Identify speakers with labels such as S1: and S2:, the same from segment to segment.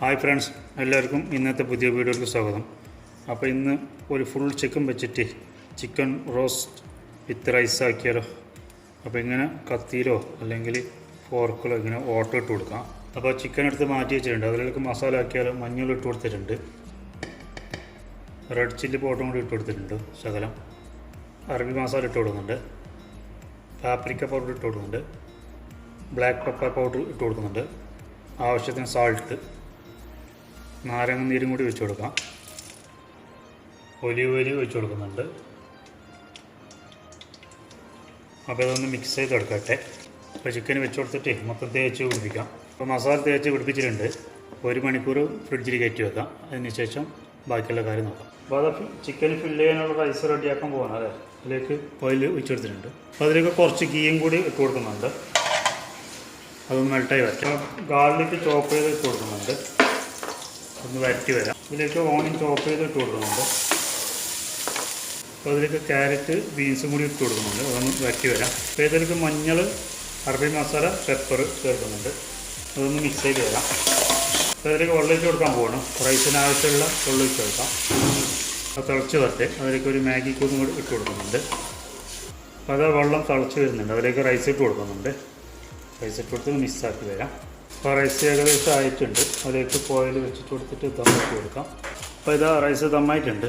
S1: Hi friends എല്ലാവർക്കും ഇന്നത്തെ പുതിയ വീഡിയോയിലേക്ക് സ്വാഗതം. അപ്പോൾ ഇന്ന് ഒരു ഫുൾ ചിക്കൻ വെച്ചിട്ട് ചിക്കൻ റോസ്റ്റ് വിത്ത് റൈസ് ആക്കിയാലോ? അപ്പോൾ ഇങ്ങനെ കത്തിയിലോ അല്ലെങ്കിൽ ഫോർക്കിലോ ഇങ്ങനെ ഓട്ടോ ഇട്ട് കൊടുക്കാം. അപ്പോൾ ചിക്കൻ എടുത്ത് മാറ്റി വെച്ചിട്ടുണ്ട്. അതിലേക്ക് മസാല ആക്കിയാലോ മഞ്ഞൾ ഇട്ട് കൊടുത്തിട്ടുണ്ട്. റെഡ് ചില്ലി പൗഡറും കൂടി ഇട്ട് കൊടുത്തിട്ടുണ്ട്. ശകലം അറബി മസാല ഇട്ട് കൊടുക്കുന്നുണ്ട്. പാപ്രിക്ക പൗഡർ ഇട്ട് കൊടുക്കുന്നുണ്ട്. ബ്ലാക്ക് പെപ്പർ പൗഡർ ഇട്ട് കൊടുക്കുന്നുണ്ട്. ആവശ്യത്തിന് സാൾട്ട് നാരങ്ങ നീരും കൂടി വെച്ച് കൊടുക്കാം. ഒലിവ് ഒലിവ് വെച്ച് കൊടുക്കുന്നുണ്ട്. അപ്പോൾ ഇതൊന്ന് മിക്സ് ചെയ്ത് എടുക്കട്ടെ. അപ്പോൾ ചിക്കൻ വെച്ച് കൊടുത്തിട്ട് മൊത്തം തേച്ച് പിടിപ്പിക്കാം. അപ്പോൾ മസാല തേച്ച് പിടിപ്പിച്ചിട്ടുണ്ട്. ഒരു മണിക്കൂർ ഫ്രിഡ്ജിൽ കയറ്റി വെക്കാം. അതിന് ശേഷം ബാക്കിയുള്ള കാര്യം നോക്കാം. അപ്പോൾ അത് ചിക്കൻ ഫില്ല് ചെയ്യാനുള്ള റൈസ് റെഡിയാക്കാൻ പോകണം അല്ലേ? അതിലേക്ക് ഓയിൽ ഒഴിച്ച് കൊടുത്തിട്ടുണ്ട്. അപ്പോൾ അതിലേക്ക് കുറച്ച് ഗീയും കൂടി ഇട്ട് കൊടുക്കുന്നുണ്ട്. അതൊന്ന് മെൽട്ടായി വയ്ക്കാം ഗാർലിക്ക് ചോപ്പ് ചെയ്ത് ഇട്ട് കൊടുക്കുന്നുണ്ട്. ഒന്ന് വരട്ടി വരാം. ഇതിലേക്ക് ഓണിയൻ ചോപ്പ് ചെയ്ത് ഇട്ട് കൊടുക്കുന്നുണ്ട്. അപ്പോൾ അതിലേക്ക് ക്യാരറ്റ് ബീൻസും കൂടി ഇട്ട് കൊടുക്കുന്നുണ്ട്. അതൊന്ന് വരട്ടി വരാം. അപ്പോൾ ഇതിലേക്ക് മഞ്ഞൾ അറബി മസാല പെപ്പർ ചേർക്കുന്നുണ്ട്. അതൊന്ന് മിക്സ് ചെയ്ത് വരാം. അപ്പോൾ അതിലേക്ക് വെള്ളം കൊടുക്കാൻ പോകണം റൈസിന് ആവശ്യമുള്ള ഒഴിച്ച് കൊടുക്കാം. അത് തിളച്ച് വരട്ടെ. അതിലേക്ക് ഒരു മാഗി കൂന്നും കൂടി ഇട്ട് കൊടുക്കുന്നുണ്ട്. അപ്പോൾ അത് വെള്ളം തിളച്ച് വരുന്നുണ്ട്. അതിലേക്ക് റൈസ് ഇട്ട് കൊടുക്കുന്നുണ്ട്. റൈസ് ഇട്ട് കൊടുത്ത് മിക്സാക്കി വരാം. റൈസ് ഏകദേശം ആയിട്ടുണ്ട്. അതിലേക്ക് കോയിൽ വെച്ചിട്ട് കൊടുത്തിട്ട് ദമ്മാക്കി കൊടുക്കാം. അപ്പോൾ ഇതാ റൈസ് ദമ്മായിട്ടുണ്ട്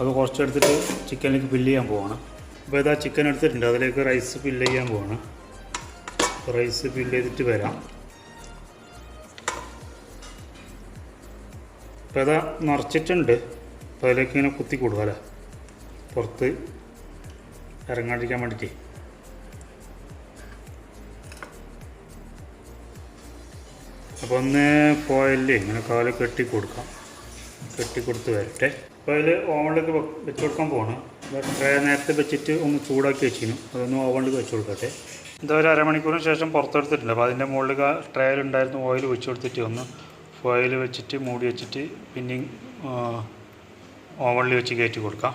S1: അത് കുറച്ചെടുത്തിട്ട് ചിക്കനിലേക്ക് ഫില്ല് ചെയ്യാൻ പോവാണ്. അപ്പോൾ ഇതാ ചിക്കൻ എടുത്തിട്ടുണ്ട്. അതിലേക്ക് റൈസ് ഫില്ല് ചെയ്യാൻ പോവാണ്. റൈസ് ഫില്ല് ചെയ്തിട്ട് വരാം. അപ്പോൾ ഇതാ നിറച്ചിട്ടുണ്ട്. അപ്പോൾ അതിലേക്ക് ഇങ്ങനെ കുത്തി കൊടുക്കാം അല്ലേ? പുറത്ത് ഇറങ്ങാണ്ടിരിക്കാൻ വേണ്ടിയിട്ട്. അപ്പോൾ ഒന്ന് പോയല്ലേ ഇങ്ങനെ കാൽ കെട്ടി കൊടുക്കാം. കെട്ടി കൊടുത്ത് വരട്ടെ. അപ്പോൾ അതിൽ ഓവണിലേക്ക് വെച്ച് കൊടുക്കാൻ പോകണം നേരത്തെ വെച്ചിട്ട് ഒന്ന് ചൂടാക്കി വെച്ചിരുന്നു. അതൊന്ന് ഓവണിലേക്ക് വെച്ച് കൊടുക്കട്ടെ. എന്താ ഒരു അരമണിക്കൂറിന് ശേഷം പുറത്തെടുത്തിട്ടുണ്ട്. അപ്പോൾ അതിന്റെ മുകളിൽ ട്രയലുണ്ടായിരുന്നു ഓയിൽ വെച്ച് കൊടുത്തിട്ട് ഒന്ന് ഫോയിൽ വെച്ചിട്ട് മൂടി വെച്ചിട്ട് പിന്നെയും ഓവണിൽ വെച്ച് കയറ്റി കൊടുക്കാം.